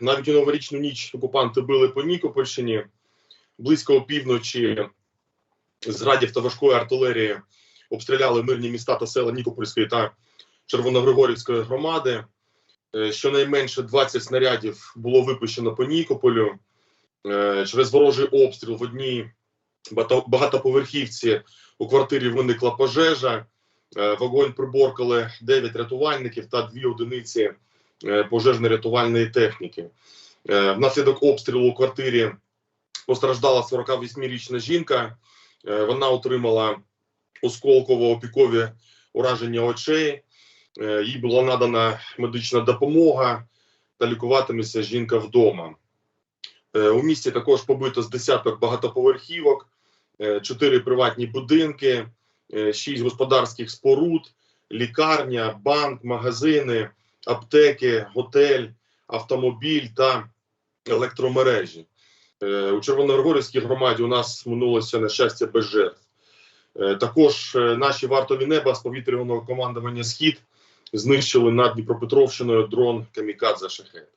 Навіть у новорічну ніч окупанти били по Нікопольщині. Близько опівночі з градів та важкої артилерії обстріляли мирні міста та села Нікопольської та Червоногригорівської громади. Е, Щонайменше 20 снарядів було випущено по Нікополю. Е, Через ворожий обстріл в одній багатоповерхівці у квартирі виникла пожежа. Е, Вогонь приборкали 9 рятувальників та 2 одиниці пожежно-рятувальної техніки. Е, Внаслідок обстрілу у квартирі постраждала 48-річна жінка. Е, Вона отримала осколково-опікові ураження очей. Е, Їй була надана медична допомога та лікуватиметься жінка вдома. Е, У місті також побито з десяток багатоповерхівок, е, чотири приватні будинки, е, шість господарських споруд, лікарня, банк, магазини, аптеки, готель, автомобіль та електромережі. Е, У Червоногорівській громаді у нас минулося на щастя без жертв. Е, Також е, наші вартові неба з повітряного командування Схід знищили над Дніпропетровщиною дрон Камікадзе Шахет.